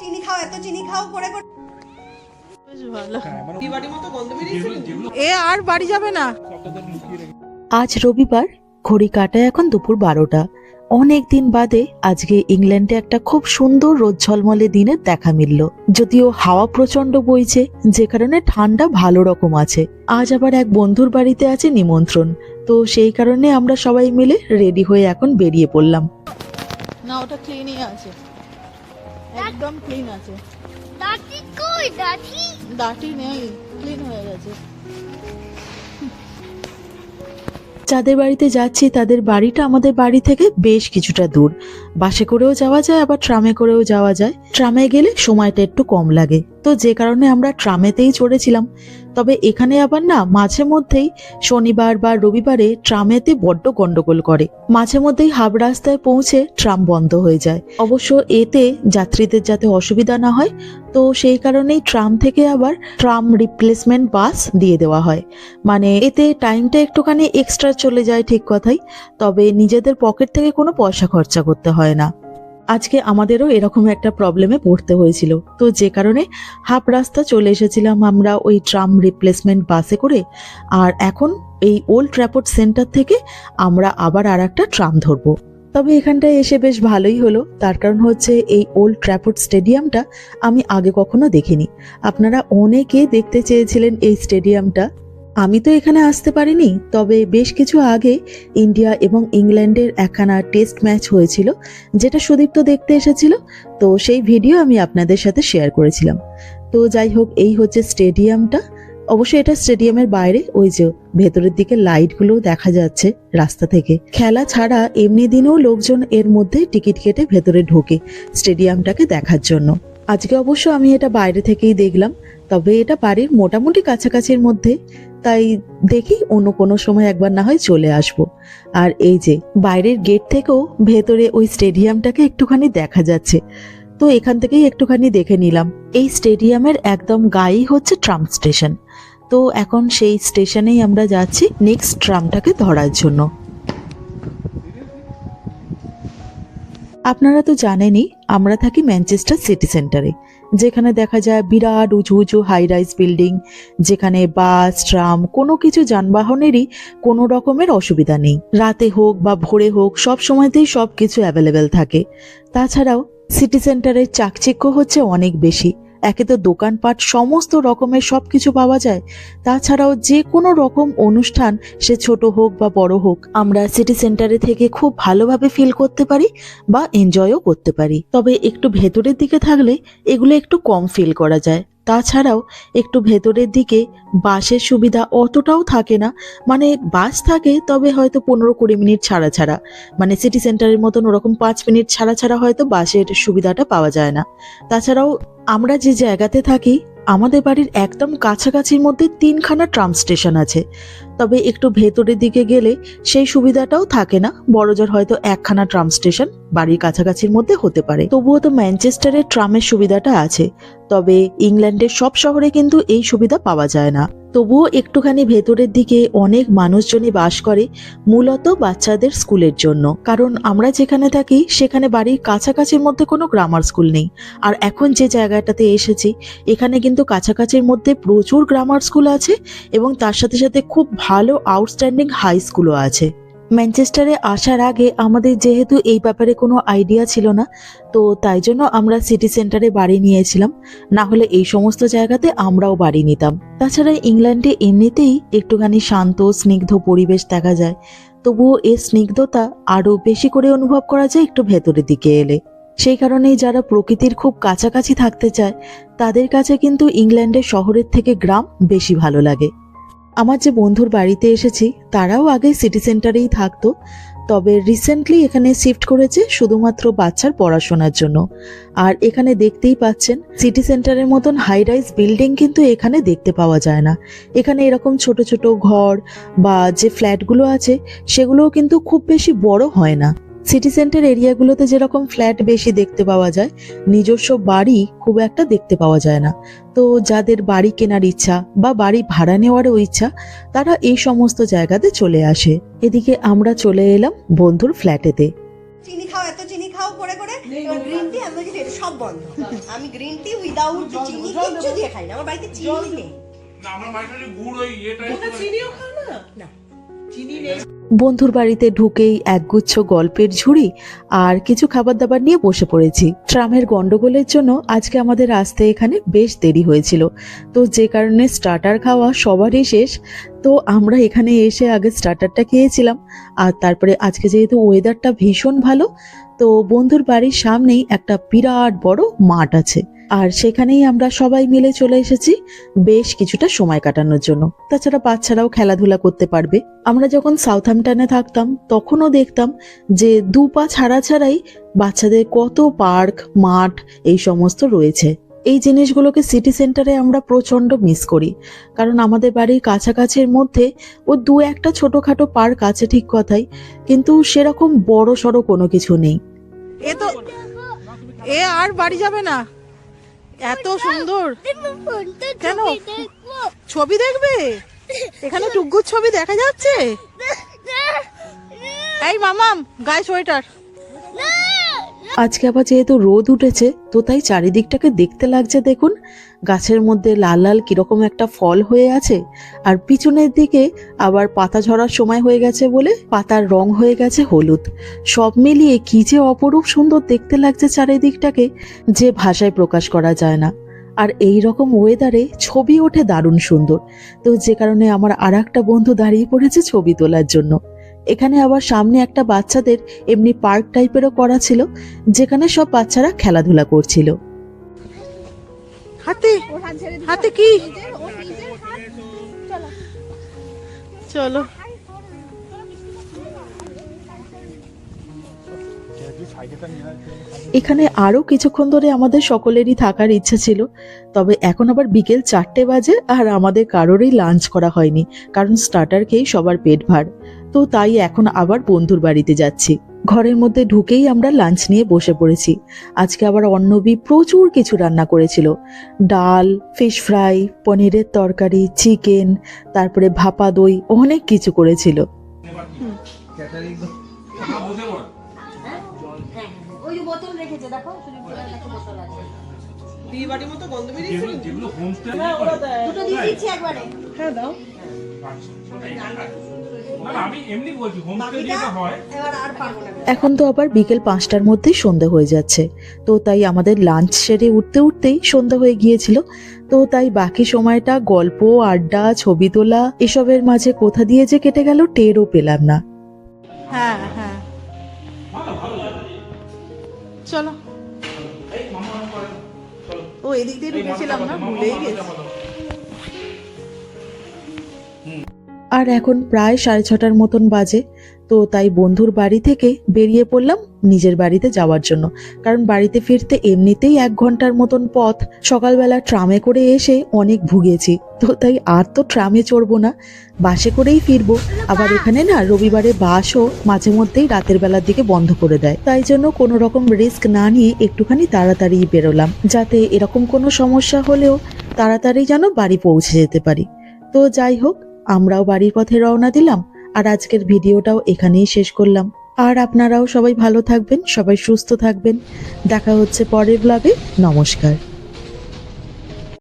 চিনি খাও এত চিনি খাও করে করে ভালো। মানে এ আর বাড়ি যাবে না। আজ রবিবার ঘড়ি কাটায় এখন দুপুর বারোটা। অনেক দিন বাদে আজকে ইংল্যান্ডে একটা খুব সুন্দর রোদ ঝলমলে দিনের দেখা মিলল। যদিও হাওয়া প্রচণ্ড বইছে যে কারণে ঠান্ডা ভালো রকম আছে। আজ আবার এক বন্ধুর বাড়িতে আছে নিমন্ত্রণ তো সেই কারণে আমরা সবাই মিলে রেডি হয়ে এখন বেরিয়ে পড়লাম। না ওটা ক্লিনই আছে। একদম ক্লিন আছে। দাঁতি কই? দাঁতি? দাঁতি নেই ক্লিন হয়ে গেছে। যাদের বাড়িতে যাচ্ছি তাদের বাড়িটা আমাদের বাড়ি থেকে বেশ কিছুটা দূর। বাসে করেও যাওয়া যায়, আবার ট্রামে করেও যাওয়া যায়। ট্রামে গেলে সময়টা একটু কম লাগে। তো যে কারণে আমরা ট্রামেতেই চড়েছিলাম। তবে এখানে আবার না, মাঝে মধ্যেই শনিবার বা রবিবারে ট্রামেতে বড্ড গন্ডগোল করে। মাঝে মধ্যেই হাব রাস্তায় পৌঁছে ট্রাম বন্ধ হয়ে যায়। অবশ্য এতে যাত্রীদের যাতে অসুবিধা না হয়, তো সেই কারণেই ট্রাম থেকে আবার ট্রাম রিপ্লেসমেন্ট বাস দিয়ে দেওয়া হয়। মানে এতে টাইমটা একটুখানি এক্সট্রা চলে যায় ঠিক কথাই, তবে নিজেদের পকেট থেকে কোনো পয়সা খরচা করতে হয় না। আজকে আমাদেরও এরকম একটা প্রবলেমে পড়তে হয়েছিল। তো যে কারণে হাফ রাস্তা চলে এসেছিলাম আমরা ওই ট্রাম রিপ্লেসমেন্ট বাসে করে, আর এখন এই ওল্ড ট্র্যাপোর্ট সেন্টার থেকে আমরা আবার আর একটা ট্রাম ধরবো। তবে এখানটায় এসে বেশ ভালোই হলো। তার কারণ হচ্ছে এই ওল্ড ট্র্যাপোর্ট স্টেডিয়ামটা আমি আগে কখনো দেখিনি। আপনারা অনেকে দেখতে চেয়েছিলেন এই স্টেডিয়ামটা আমি তো এখানে আসতে পারিনি, তবে বেশ কিছু আগে ইন্ডিয়া এবং ইংল্যান্ডের একখানা টেস্ট ম্যাচ হয়েছিল, যেটা সুদীপ্ত দেখতে এসেছিল, তো সেই ভিডিও আমি আপনাদের সাথে শেয়ার করেছিলাম। তো যাই হোক, এই হচ্ছে স্টেডিয়ামটা। অবশ্যই এটা স্টেডিয়ামের বাইরে, ওই যে ভেতরের দিকে লাইটগুলো দেখা যাচ্ছে রাস্তা থেকে। খেলা ছাড়া এমনি দিনেও লোকজন এর মধ্যে টিকিট কেটে ভেতরে ঢোকে স্টেডিয়ামটাকে দেখার জন্য। আজকে অবশ্য আমি এটা বাইরে থেকেই দেখলাম, তবে এটা বাড়ির মোটামুটি কাছাকাছির মধ্যে। তাই দেখি অন্য কোনো সময় একবার না হয় চলে আসব। আর এই যে, বাইরের গেট থেকেও ভেতরে ওই স্টেডিয়ামটাকে একটুখানি দেখা যাচ্ছে। তো এখান থেকেই একটুখানি দেখে নিলাম। এই স্টেডিয়ামের একদম গায়েই হচ্ছে ট্রাম স্টেশন। তো এখন সেই স্টেশনেই আমরা যাচ্ছি নেক্সট ট্রামটাকে ধরার জন্য। আপনারা তো জানেনই, আমরা থাকি ম্যানচেস্টার সিটি সেন্টারে যেখানে দেখা যায় বিরাট উঁচু উঁচু হাই রাইজ বিল্ডিং যেখানে বাস ট্রাম কোনো কিছু যানবাহনেরই কোনো রকমের অসুবিধা নেই। রাতে হোক বা ভোরে হোক, সব সময়তেই সব কিছু অ্যাভেলেবেল থাকে। তাছাড়াও সিটি সেন্টারের চাকচিক্য হচ্ছে অনেক বেশি। একে তো দোকানপাট সমস্ত রকমের সব কিছু পাওয়া যায়। তাছাড়াও যে কোনো রকম অনুষ্ঠান, সে ছোট হোক বা বড় হোক, আমরা সিটি সেন্টারে থেকে খুব ভালোভাবে ফিল করতে পারি বা এনজয়ও করতে পারি। তবে একটু ভেতরের দিকে থাকলে এগুলো একটু কম ফিল করা যায়। তাছাড়াও একটু ভেতরের দিকে বাসের সুবিধা অতটাও থাকে না। মানে বাস থাকে, তবে হয়তো পনেরো কুড়ি মিনিট ছাড়া ছাড়া। মানে সিটি সেন্টারের মতন ওরকম পাঁচ মিনিট ছাড়া ছাড়া হয়তো বাসের সুবিধাটা পাওয়া যায় না। তাছাড়াও আমরা যে জায়গাতে থাকি, আমাদের বাড়ির একদম কাছাকাছির মধ্যে তিনখানা ট্রাম স্টেশন আছে। তবে একটু ভেতরের দিকে গেলে সেই সুবিধাটাও থাকে না। বড়জোর হয়তো একখানা ট্রাম স্টেশন বাড়ির কাছাকাছির মধ্যে হতে পারে। তবুও তো ম্যানচেস্টারের ট্রামের সুবিধাটা আছে, তবে ইংল্যান্ডের সব শহরে কিন্তু এই সুবিধা পাওয়া যায় না। তবুও একটুখানি ভেতরের দিকে অনেক মানুষজনই বাস করে, মূলত বাচ্চাদের স্কুলের জন্য। কারণ আমরা যেখানে থাকি, সেখানে বাড়ির কাছাকাছির মধ্যে কোনো গ্রামার স্কুল নেই। আর এখন যে জায়গাটাতে এসেছি, এখানে কিন্তু কাছাকাছির মধ্যে প্রচুর গ্রামার স্কুল আছে এবং তার সাথে সাথে খুব ভালো আউটস্ট্যান্ডিং হাই স্কুলও আছে। ম্যানচেস্টারে আসার আগে আমাদের যেহেতু এই ব্যাপারে কোনো আইডিয়া ছিল না, তো তাই জন্য আমরা সিটি সেন্টারে বাড়ি নিয়েছিলাম। না হলে এই সমস্ত জায়গাতে আমরাও বাড়ি নিতাম। তাছাড়া ইংল্যান্ডে এমনিতেই একটুখানি শান্ত, স্নিগ্ধ পরিবেশ দেখা যায়। তবুও এর স্নিগ্ধতা আরও বেশি করে অনুভব করা যায় একটু ভেতরের দিকে এলে। সেই কারণেই যারা প্রকৃতির খুব কাছাকাছি থাকতে চায়, তাদের কাছে কিন্তু ইংল্যান্ডের শহরের থেকে গ্রাম বেশি ভালো লাগে। আমার যে বন্ধুর বাড়িতে এসেছি, তারাও আগে সিটি সেন্টারেই থাকতো, তবে রিসেন্টলি এখানে শিফট করেছে শুধুমাত্র বাচ্চার পড়াশোনার জন্য। আর এখানে দেখতেই পাচ্ছেন সিটি সেন্টারের মতন হাই রাইজ বিল্ডিং কিন্তু এখানে দেখতে পাওয়া যায় না। এখানে এরকম ছোট ছোট ঘর বা যে ফ্ল্যাটগুলো আছে, সেগুলোও কিন্তু খুব বেশি বড় হয় না। সিটি সেন্টার এরিয়াগুলোতে যেরকম ফ্ল্যাট বেশি দেখতে পাওয়া যায় নিজস্ব বাড়ি খুব একটা দেখতে পাওয়া যায় না। তো যাদের বাড়ি কেনার ইচ্ছা বা বাড়ি ভাড়া নেওয়ারও ইচ্ছা তারা এই সমস্ত জায়গাতে চলে আসে। এদিকে আমরা চলে এলাম বন্ধুর ফ্ল্যাটেতে চিনি খাও এত চিনি খাও করে করে। এবার গ্রিন টি আমি বলছি এটা সব বন্ধ। আমি গ্রিন টি উইদাউট চিনি কিচ্ছু দিয়ে খাই না। আমার বাড়িতে চিনি নেই। না আমরা মাইটা গুড় ওই এটা চিনিও খাও না? না। বন্ধুর বাড়িতে ঢুকেই একগুচ্ছ গল্পের ঝুড়ি আর কিছু খাবার দাবার নিয়ে বসে পড়েছি। ট্রামের গন্ডগোলের জন্য আজকে আমাদের আসতে এখানে বেশ দেরি হয়েছিল। তো যে কারণে স্টার্টার খাওয়া সবারই শেষ। তো আমরা এখানে এসে আগে স্টার্টারটা খেয়েছিলাম আর তারপরে আজকে যেহেতু ওয়েদারটা ভীষণ ভালো, তো বন্ধুর বাড়ির সামনেই একটা বিরাট বড় মাঠ আছে। আর সেখানেই আমরা সবাই মিলে চলে এসেছি বেশ কিছুটা সময় কাটানোর জন্য। তাছাড়া বাচ্চারাও খেলাধুলা করতে পারবে। আমরা যখন সাউথহ্যাম্পটনে থাকতাম, তখনও দেখতাম যে দু পা ছাড়া ছাড়াই বাচ্চাদের কত পার্ক, মাঠ এই সমস্ত রয়েছে। এই জিনিসগুলোকে সিটি সেন্টারে আমরা প্রচণ্ড মিস করি। কারণ আমাদের বাড়ির কাছাকাছির মধ্যে ও দু একটা ছোটোখাটো পার্ক আছে ঠিক কথাই, কিন্তু সেরকম বড় সড়ো কোনো কিছু নেই। এ তো, এ আর বাড়ি যাবে না। এত সুন্দর। কেন? ছবি দেখবে? এখানে টুকুর ছবি দেখা যাচ্ছে? এই মামাম গায়ে সোয়েটার। আজকে আবার যেহেতু রোদ উঠেছে, তো তাই চারিদিকটাকে দেখতে লাগছে দেখুন। গাছের মধ্যে লাল লাল কীরকম একটা ফল হয়ে আছে, আর পিছনের দিকে আবার পাতা ঝরার সময় হয়ে গেছে বলে পাতার রং হয়ে গেছে হলুদ। সব মিলিয়ে কি যে অপরূপ সুন্দর দেখতে লাগছে চারিদিকটাকে, যে ভাষায় প্রকাশ করা যায় না। আর এই রকম ওয়েদারে ছবি ওঠে দারুণ সুন্দর। তো যে কারণে আমার আর একটা বন্ধু দাঁড়িয়ে পড়েছে ছবি তোলার জন্য। এখানে আবার সামনে একটা বাচ্চাদের এমনি পার্ক টাইপেরও করা ছিল যেখানে সব বাচ্চারা খেলাধুলা করছিল। হাতে হাতে কি? চলো। এখানে আরও কিছুক্ষণ ধরে আমাদের সকলেরই থাকার ইচ্ছা ছিল তবে এখন আবার বিকেল চারটে বাজে আর আমাদের কারোরই লাঞ্চ করা হয়নি কারণ স্টার্টার খেয়েই সবার পেট ভার। তো তাই এখন আবার বন্ধুর বাড়িতে যাচ্ছি। ঘরের মধ্যে ঢুকেই আমরা লাঞ্চ নিয়ে বসে পড়েছি। আজকে আবার অন্নবী প্রচুর কিছু রান্না করেছিল। ডাল ফিশ ফ্রাই পনিরের তরকারি চিকেন তারপরে ভাপা দই অনেক কিছু করেছিল। আমরা বসে ওই যে বোতল রেখেছে দেখো সুদীপ কাছে বোতল আছে। বিয়ে বাড়ির মতো গন্ধ বেরিয়েছে যেগুলো যেগুলো হোমস্টে দুটো দিয়ে দিচ্ছি একবারে। হ্যাঁ দাও। হয় এবার আর পারব না। এখন তো আবার বিকেল পাঁচটার মধ্যেই সন্ধে হয়ে যাচ্ছে। তো তাই আমাদের লাঞ্চ সেরে উঠতে উঠতেই সন্ধে হয়ে গিয়েছিল। তো তাই বাকি সময়টা গল্প আড্ডা ছবি তোলা এসবের মাঝে কোথা দিয়ে যে কেটে গেল টেরও পেলাম না। হ্যাঁ হ্যাঁ। চলো। ও এদিক দিয়ে ঢুকেছিলাম না? ভুলেই গেছি। আর এখন প্রায় সাড়ে ছটার মতন বাজে, তো তাই বন্ধুর বাড়ি থেকে বেরিয়ে পড়লাম নিজের বাড়িতে যাওয়ার জন্য। কারণ বাড়িতে ফিরতে এমনিতেই এক ঘণ্টার মতন পথ, সকালবেলা ট্রামে করে এসে অনেক ভুগেছি। তো তাই আর তো ট্রামে চড়বো না, বাসে করেই ফিরবো। আবার এখানে না রবিবারে বাসও মাঝে মধ্যেই রাতের বেলার দিকে বন্ধ করে দেয়। তাই জন্য কোনো রকম রিস্ক না নিয়ে একটুখানি তাড়াতাড়ি বেরোলাম, যাতে এরকম কোনো সমস্যা হলেও তাড়াতাড়ি যেন বাড়ি পৌঁছে যেতে পারি। তো যাই হোক আমরাও বাড়ির পথে রওনা দিলাম আর আজকের ভিডিওটাও এখানেই শেষ করলাম। আর আপনারাও সবাই ভালো থাকবেন, সবাই সুস্থ থাকবেন। দেখা হচ্ছে পরের ব্লগে নমস্কার।